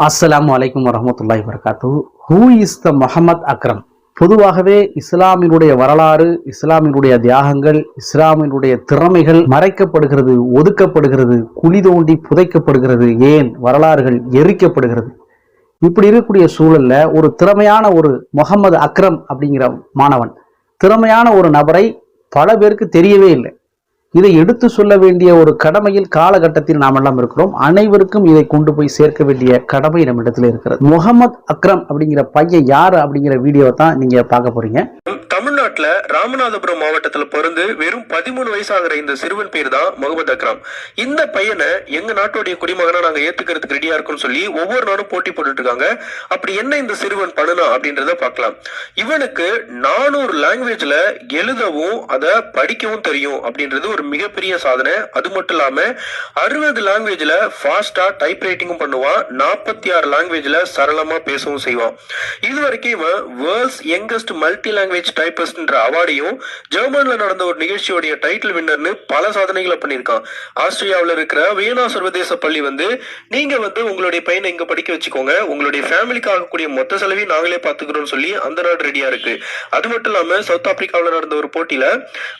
அஸ்லாம் அலைக்கும் வரஹ்மத்துல்லாஹி வரகாத்து who is the Muhammad Akram பொதுவாகவே இஸ்லாமினுடைய வரலாறு இஸ்லாமினுடைய தியாகங்கள் இஸ்லாமினுடைய திறமைகள் மறைக்கப்படுகிறது ஒதுக்கப்படுகிறது குழி தோண்டி புதைக்கப்படுகிறது ஏன்? வரலாறுகள் எரிக்கப்படுகிறது. இப்படி இருக்கக்கூடிய சூழல்ல ஒரு திறமையான ஒரு முகமது அக்ரம் அப்படிங்கிற மாணவன் திறமையான ஒரு நபரை பல பேருக்கு தெரியவே இல்லை. இதை எடுத்து சொல்ல வேண்டிய ஒரு கடமையில் காலகட்டத்தில் நாம் எல்லாம் இருக்கிறோம். அனைவருக்கும் இதை கொண்டு போய் சேர்க்க வேண்டிய கடமை நம்மிடத்தில் இருக்கிறது. முகமது அக்ரம் அப்படிங்கிற பையன் யாரு அப்படிங்கிற வீடியோ தான் நீங்க பார்க்க போறீங்க. தமிழ்நாட்டுல ராமநாதபுரம் மாவட்டத்துல பிறந்து வெறும் பதிமூணு வயசாகிற இந்த சிறுவன் பேர் தான் முகமது அக்ரம். இந்த பையனை எங்க நாட்டுடைய குடிமகனா நாங்க ஏத்துக்கிறதுக்கு ரெடியா இருக்கும்னு சொல்லி ஒவ்வொரு நாளும் போட்டி போட்டுட்டு இருக்காங்க. அப்படி என்ன இந்த சிறுவன் பண்ணனா அப்படின்றத பார்க்கலாம். இவனுக்கு நானூறு லாங்குவேஜ்ல எழுதவும் அதை படிக்கவும் தெரியும் அப்படின்றது ஒரு மிகப்பெரிய சாதனை. அது மட்டும் இல்லாம அறுபது லாங்குவேஜ்ல ஃபாஸ்டா டைப் ரைட்டிங்கும் பண்ணுவான். நாற்பத்தி ஆறு லாங்குவேஜ்ல சரளமா பேசவும் செய்வான். இது வரைக்கும் இவன் வேர்ல்ட்ஸ் யங்கஸ்ட் மல்டி லாங்குவேஜ் டைப்பஸ்ட்ன்ற அவார்டையும் ஜெர்மன்ல நடந்த ஒரு நிகழ்ச்சியோடைய டைட்டில் வின்னர்னு பல சாதனைகளை பண்ணியிருக்கான். ஆஸ்திரியாவில் இருக்கிற வீணா சர்வதேச பள்ளி வந்து நீங்க வந்து உங்களுடைய பையனை இங்க படிக்க வச்சுக்கோங்க. உங்களுடைய ஃபேமிலிக்கு ஆகக்கூடிய மொத்த செலவையும் நாங்களே பார்த்துக்கிறோம் சொல்லி அந்த நாடு ரெடியா இருக்கு. அது மட்டும் இல்லாம சவுத் ஆப்பிரிக்காவில் நடந்த ஒரு போட்டியில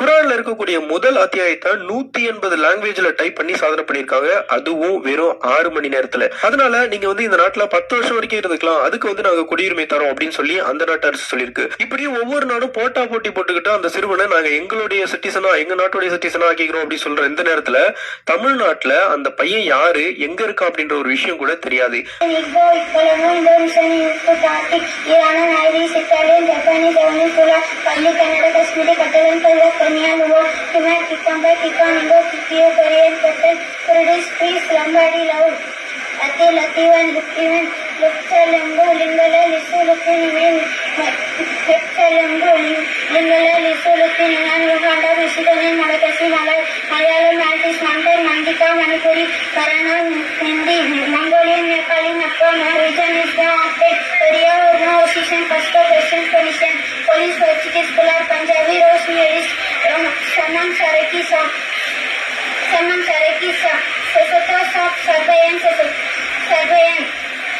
குரான்ல இருக்கக்கூடிய முதல் அத்தியாயத்தை நூத்தி எண்பது லாங்குவேஜ்ல டைப் பண்ணி சாதனை பண்ணியிருக்காங்க. அதுவும் வெறும் ஆறு மணி நேரத்துல. அதனால நீங்க வந்து இந்த நாட்டுல பத்து வருஷம் வரைக்கும் இருந்துக்கலாம். அதுக்கு வந்து நாங்க குடியுரிமை தரோம் அப்படின்னு சொல்லி அந்த நாட்டு அரசு சொல்லியிருக்கு. இப்படி ஒவ்வொரு நாடும் போட்டா போட்டி போட்டுக்கிட்டு அந்த சிறுவனை நாங்க எங்களுடைய சிட்டிசனா எங்க நாட்டுடைய சிட்டிசனா ஆக்கிக்கிறோம் அப்படின்னு சொல்ற இந்த நேரத்துல தமிழ்நாட்டுல அந்த பையன் யாரு எங்க இருக்கா அப்படின்ற ஒரு விஷயம் கூட தெரியாது. Igbo, ലിപ്സലംബു ലിംഗല ലിസുലുക്കിനിമേൻ ലിപ്സലംബു ലിംഗല मंगोलियन नेपाली मक्का नॉर्वेजन इसका पंजाबी रोज मेरिस्ट सनम सरकी सा सनम सरकी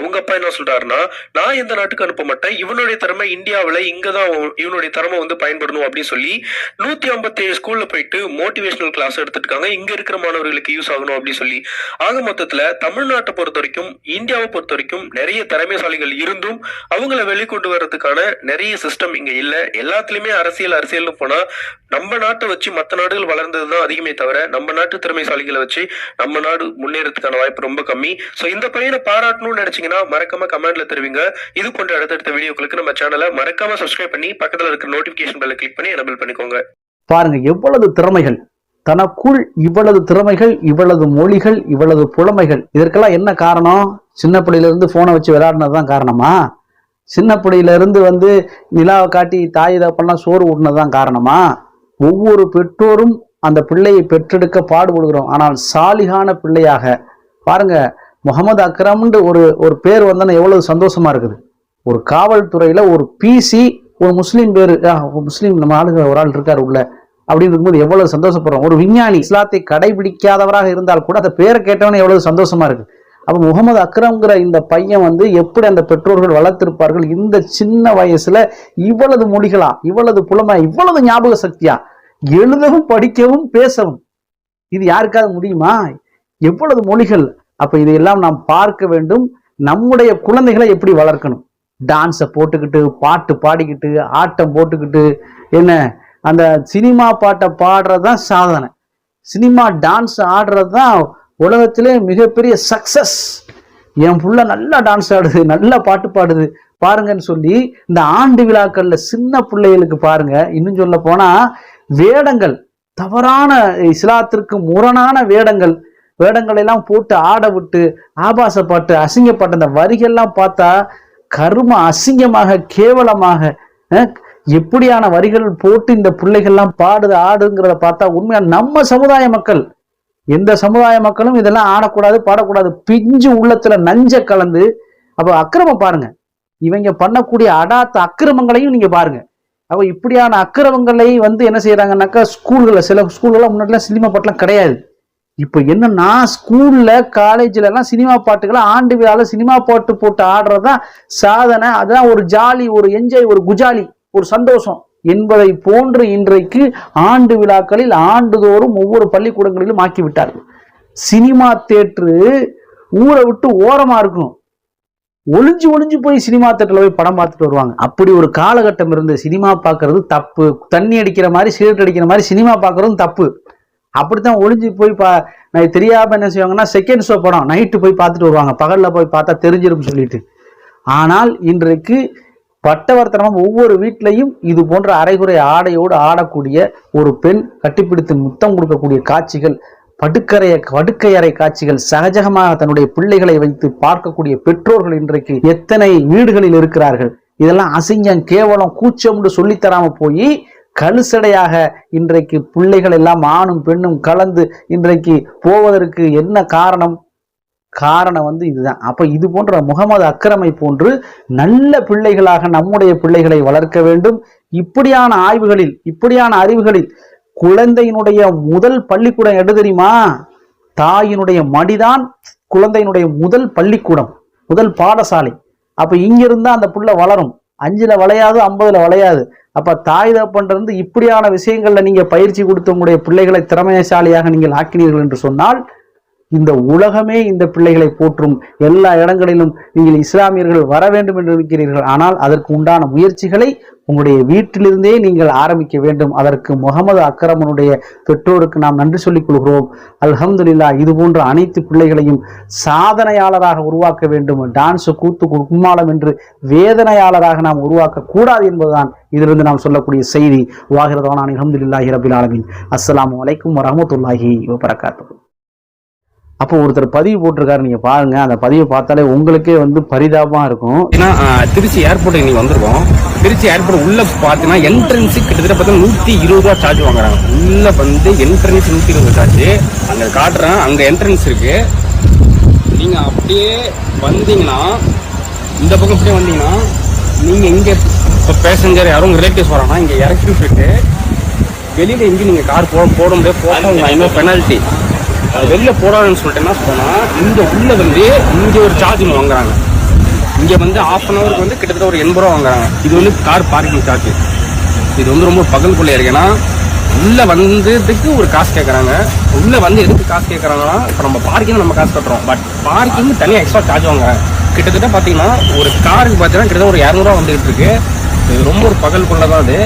உங்க அப்பா என்ன சொல்றாருன்னா நான் எந்த நாட்டுக்கு அனுப்ப மாட்டேன் இவனுடைய திறமை இந்தியாவில் இங்க தான் இவனுடைய திறமை வந்து பயன்படணும் அப்படின்னு சொல்லி நூத்தி ஐம்பத்தி ஏழு ஸ்கூல்ல போயிட்டு மோட்டிவேஷனல் கிளாஸ் எடுத்துட்டு இருக்காங்க இங்க இருக்கிற மாணவர்களுக்கு யூஸ் ஆகணும் அப்படின்னு சொல்லி. ஆக மொத்தத்துல தமிழ்நாட்டை பொறுத்த வரைக்கும் இந்தியாவை பொறுத்த வரைக்கும் நிறைய திறமைசாலிகள் இருந்தும் அவங்கள வெளிக்கொண்டு வர்றதுக்கான நிறைய சிஸ்டம் இங்க இல்ல. எல்லாத்துலயுமே அரசியல் அரசியல்னு போனா நம்ம நாட்டை வச்சு மற்ற நாடுகள் வளர்ந்தது தான் அதிகமே தவிர நம்ம நாட்டு திறமைசாலிகளை வச்சு நம்ம நாடு முன்னேறதுக்கான வாய்ப்பு ரொம்ப கம்மி. ஸோ இந்த பையனை பாராட்டணும்னு நினைச்சீங்கன்னா மறக்காம கமெண்ட்ல தெரிவிங்க. இது போன்ற அடுத்தடுத்த வீடியோக்களுக்கு நம்ம சேனலை மறக்காம சப்ஸ்கிரைப் பண்ணி பக்கத்தில் இருக்கிற நோட்டிபிகேஷன் பெல்ல கிளிக் பண்ணி எனபிள் பண்ணிக்கோங்க. பாருங்க எவ்வளவு திறமைகள்? தனக்குள் இவ்வளவு திறமைகள் இவ்வளவு மொழிகள் இவ்வளவு புலமைகள். இதற்கெல்லாம் என்ன காரணம்? சின்ன பிள்ளையிலிருந்து ஃபோனை போனை வச்சு விளையாடினது தான் காரணமா? சின்ன பிள்ளையிலிருந்து வந்து நிலாவை காட்டி தாய் தப்பெல்லாம் சோறு ஊட்டினது தான் காரணமா? ஒவ்வொரு பெற்றோரும் அந்த பிள்ளையை பெற்றெடுக்க பாடுபடுகிறோம். ஆனால் சாலிகான பிள்ளையாக பாருங்க முகமது அக்ரம்ன்ற ஒரு ஒரு பேர் வந்தோன்னா எவ்வளவு சந்தோஷமா இருக்குது. ஒரு காவல்துறையில ஒரு பிசி ஒரு முஸ்லீம் பேர் ஒரு முஸ்லீம் நம்ம ஆளுங்க ஒரு ஆள் இருக்காரு உள்ள அப்படின்னு இருக்கும்போது எவ்வளவு சந்தோஷப்படுறோம். ஒரு விஞ்ஞானி இஸ்லாத்தை கடைபிடிக்காதவராக இருந்தால் கூட அந்த பேரை கேட்டவனே எவ்வளவு சந்தோஷமா இருக்கு அப்போ முகமது அக்ரம்ங்கிற இந்த பையன் வந்து எப்படி அந்த பெற்றோர்கள் வளர்த்திருப்பார்கள்? இந்த சின்ன வயசுல இவ்வளவு மொழிகளா இவ்வளவு புலமா இவ்வளவு ஞாபக சக்தியா? எழுதவும் படிக்கவும் பேசவும். இது யாருக்காவது முடியுமா? எவ்வளவு மொழிகள்? அப்ப இதையெல்லாம் நாம் பார்க்க வேண்டும். நம்முடைய குழந்தைகளை எப்படி வளர்க்கணும்? டான்ஸை போட்டுக்கிட்டு பாட்டு பாடிக்கிட்டு ஆட்டம் போட்டுக்கிட்டு என்ன? அந்த சினிமா பாட்டை பாடுறதுதான் சாதனை. சினிமா டான்ஸ் ஆடுறது தான் உலகத்திலே மிகப்பெரிய சக்சஸ் என் புள்ள நல்லா டான்ஸ் ஆடுது நல்லா பாட்டு பாடுது. பாருங்கன்னு சொல்லி இந்த ஆண்டு விழாக்கள்ல சின்ன பிள்ளைகளுக்கு பாருங்க. இன்னும் சொல்ல போனா வேடங்கள் தவறான இஸ்லாத்திற்கு முரணான வேடங்கள். வேடங்கள் எல்லாம் போட்டு ஆட விட்டு ஆபாச பாட்டு அசிங்கப்பட்ட அந்த வரிகள்லாம் பார்த்தா கரும அசிங்கமாக கேவலமாக எப்படியான வரிகள் போட்டு இந்த பிள்ளைகள்லாம் பாடுது ஆடுங்கிறத பார்த்தா உண்மையா நம்ம சமுதாய மக்கள் எந்த சமுதாய மக்களும் இதெல்லாம் ஆடக்கூடாது பாடக்கூடாது. பிஞ்சு உள்ளத்துல நஞ்ச கலந்து அப்போ அக்கிரமம் பாருங்க. இவங்க பண்ணக்கூடிய அடாத்த அக்கிரமங்களையும் நீங்க பாருங்க. அப்போ இப்படியான அக்கிரமங்களை வந்து என்ன செய்யறாங்கன்னாக்கா ஸ்கூல்களில் சில ஸ்கூல்ல முன்னாடிலாம் சினிமா பாட்டுலாம் கிடையாது. இப்போ என்னன்னா ஸ்கூல்ல காலேஜ்ல எல்லாம் சினிமா பாட்டுகளை ஆண்டு விழாவில் சினிமா பாட்டு போட்டு ஆடுறதுதான் சாதனை. அதான் ஒரு ஜாலி ஒரு என்ஜாய் ஒரு குஜாலி ஒரு சந்தோஷம். என்பதை போன்று இன்றைக்கு ஆண்டு விழாக்களில் ஆண்டுதோறும் ஒவ்வொரு பள்ளிக்கூடங்களிலும் ஆக்கிவிட்டார்கள். சினிமா தேட்டரு ஊரை விட்டு ஓரமா இருக்கும் ஒளிஞ்சு ஒளிஞ்சு போய் சினிமா தேட்டரில் போய் படம் பார்த்துட்டு வருவாங்க. அப்படி ஒரு காலகட்டம் இருந்து சினிமா பார்க்கறது தப்பு. தண்ணி அடிக்கிற மாதிரி சிகரெட் அடிக்கிற மாதிரி சினிமா பார்க்கறதும் தப்பு. அப்படித்தான் ஒளிஞ்சு போய் பா நான் தெரியாமல் என்ன செய்வாங்கன்னா செகண்ட் ஷோ படம் நைட்டு போய் பார்த்துட்டு வருவாங்க. பகலில் போய் பார்த்தா தெரிஞ்சிடும் சொல்லிட்டு. ஆனால் இன்றைக்கு பட்டவர்த்தனமாக ஒவ்வொரு வீட்லையும் இது போன்ற அரைகுறை ஆடையோடு ஆடக்கூடிய ஒரு பெண் கட்டிப்பிடித்து முத்தம் கொடுக்கக்கூடிய காட்சிகள் படுக்கரைய படுக்கையறை காட்சிகள் சகஜகமாக தன்னுடைய பிள்ளைகளை வைத்து பார்க்கக்கூடிய பெற்றோர்கள் இன்றைக்கு எத்தனை வீடுகளில் இருக்கிறார்கள். இதெல்லாம் அசிங்கம் கேவலம் கூச்சம்னு சொல்லித்தராம போய் கழுசடையாக இன்றைக்கு பிள்ளைகள் எல்லாம் ஆணும் பெண்ணும் கலந்து இன்றைக்கு போவதற்கு என்ன காரணம்? காரணம் வந்து இதுதான். அப்போ இது போன்ற முகமது அக்கிரமை போன்று நல்ல பிள்ளைகளாக நம்முடைய பிள்ளைகளை வளர்க்க வேண்டும். இப்படியான ஆய்வுகளில் இப்படியான அறிவுகளில் குழந்தையினுடைய முதல் பள்ளிக்கூடம் எடு தெரியுமா? தாயினுடைய மடிதான் குழந்தையினுடைய முதல் பள்ளிக்கூடம் முதல் பாடசாலை. அப்போ இங்கிருந்தா அந்த புள்ள வளரும். அஞ்சுல வளையாது ஐம்பதுல வளையாது. அப்ப தாய் தப்பன்றது இப்படியான விஷயங்கள்ல நீங்க பயிற்சி கொடுத்து உங்களுடைய பிள்ளைகளை திறமையசாலியாக நீங்கள் ஆக்கினீர்கள் என்று சொன்னால் இந்த உலகமே இந்த பிள்ளைகளை போற்றும் எல்லா இடங்களிலும் நீங்கள் இஸ்லாமியர்கள் வர வேண்டும் என்று இருக்கிறீர்கள் ஆனால் அதற்கு உண்டான முயற்சிகளை உங்களுடைய வீட்டிலிருந்தே நீங்கள் ஆரம்பிக்க வேண்டும். அதற்கு முகமது அக்கரமனுடைய பெற்றோருக்கு நாம் நன்றி சொல்லிக் கொள்கிறோம். அல்ஹம்துலில்லா இது போன்ற அனைத்து பிள்ளைகளையும் சாதனையாளராக உருவாக்க வேண்டும். டான்ஸ் கூத்து கும்மாளம் என்று வேதனையாளராக நாம் உருவாக்க கூடாது என்பதுதான் இதிலிருந்து நாம் சொல்லக்கூடிய செய்தி. வாகிறதான அலமதுல்லாஹி ரபில் ஆலமின். அஸ்லாம் வலைக்கம் வரமத்துல்லாஹி வபரகாத்துஹு. அப்போ ஒருத்தர் பதிவு போட்டிருக்காரு நீங்க பாருங்க. அந்த பதிவை பார்த்தாலே உங்களுக்கே வந்து பரிதாபமா இருக்கும். ஏன்னா திருச்சி ஏர்போர்ட் இன்னைக்கு வந்திருக்கோம். திருச்சி ஏர்போர்ட் உள்ள பார்த்தீங்கன்னா என்ட்ரன்ஸ் கிட்டத்தட்ட பார்த்தா நூத்தி இருபது ரூபா சார்ஜ் வாங்குறாங்க. உள்ள வந்து என்ட்ரன்ஸ் நூத்தி இருபது சார்ஜ் அங்க காட்டுறேன். அங்க என்ட்ரன்ஸ் இருக்கு. நீங்க அப்படியே வந்தீங்கன்னா இந்த பக்கம் அப்படியே வந்தீங்கன்னா நீங்க இங்க இப்போ பேசஞ்சர் யாரும் ரிலேட்டிவ்ஸ் வராங்கன்னா இங்க இறக்கி விட்டுட்டு வெளியில எங்கேயும் நீங்க கார் போட போட முடியாது. போட்டா பெனால்ட்டி வெளில போடாதுன்னு சொல்லிட்டு என்ன சொன்னா இங்கே உள்ளே வந்து இங்கே ஒரு சார்ஜ் வாங்குறாங்க. இங்கே வந்து ஆஃப் அன் ஹவருக்கு வந்து கிட்டத்தட்ட ஒரு எண்பது ரூபா வாங்குறாங்க. இது வந்து கார் பார்க்கிங் சார்ஜ் இது வந்து ரொம்ப பகல் கொள்ளையா இருக்குன்னா உள்ளே வந்ததுக்கு ஒரு காசு கேட்குறாங்க உள்ளே வந்து எதுக்கு காசு கேட்குறாங்கன்னா இப்போ நம்ம பார்க்கிங் நம்ம காசு கட்டுறோம். பட் பார்க்கிங் தனியாக எக்ஸ்ட்ரா சார்ஜ் வாங்க கிட்டத்தட்ட பார்த்தீங்கன்னா ஒரு காருக்கு பார்த்தீங்கன்னா கிட்டத்தட்ட ஒரு இரநூறுவா வந்துகிட்டு இருக்கு. இது ரொம்ப ஒரு பகல் கொள்ளை தான் அது.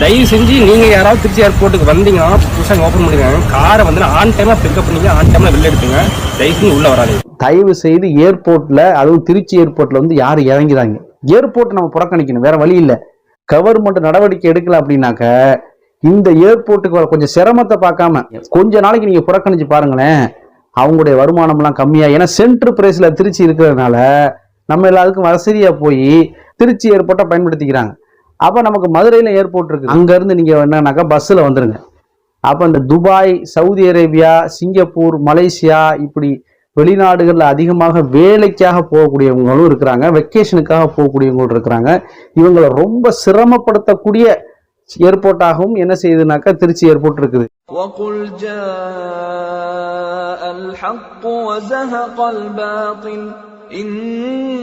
தயவு செஞ்சு நீங்கள் யாராவது திருச்சி ஏர்போர்ட்டுக்கு வந்தீங்கன்னா புதுசாக ஓப்பன் பண்ணிருக்காங்க காரை வந்து ஆன் டைமில் பிக்கப் பண்ணிங்க ஆன் டைமில் வெளில எடுத்துங்க. தயவு செஞ்சு உள்ளே வராது தயவு செய்து ஏர்போர்ட்டில் அதுவும் திருச்சி ஏர்போர்ட்டில் வந்து யார் இறங்கிறாங்க ஏர்போர்ட் நம்ம புறக்கணிக்கணும் வேற வழி இல்லை. கவர்மெண்ட் நடவடிக்கை எடுக்கல அப்படின்னாக்க இந்த ஏர்போர்ட்டுக்கு வர கொஞ்சம் சிரமத்தை பார்க்காம கொஞ்ச நாளைக்கு நீங்கள் புறக்கணிச்சு பாருங்களேன். அவங்களுடைய வருமானம்லாம் கம்மியாக ஏன்னா சென்ட்ரு பிரைஸில் திருச்சி இருக்கிறதுனால நம்ம எல்லாருக்கும் வசதியாக போய் திருச்சி ஏர்போர்ட்டை பயன்படுத்திக்கிறாங்க. அப்ப நமக்கு மதுரையில ஏர்போர்ட் இருக்கு அங்க இருந்து நீங்க என்னன்னாக்கா பஸ்ல வந்துருங்க அப்ப இந்த Dubai Saudi Arabia Singapore Malaysia இப்படி வெளிநாடுகளில் அதிகமாக வேலைக்காக போகக்கூடியவங்களும் இருக்கிறாங்க வெக்கேஷனுக்காக போகக்கூடியவங்களும் இருக்கிறாங்க இவங்களை ரொம்ப சிரமப்படுத்தக்கூடிய ஏர்போர்ட்டாகவும் என்ன செய்யுதுனாக்கா திருச்சி ஏர்போர்ட் இருக்குது وقل جاء الحق وزهق الباطل إن الباطل كان زهوقا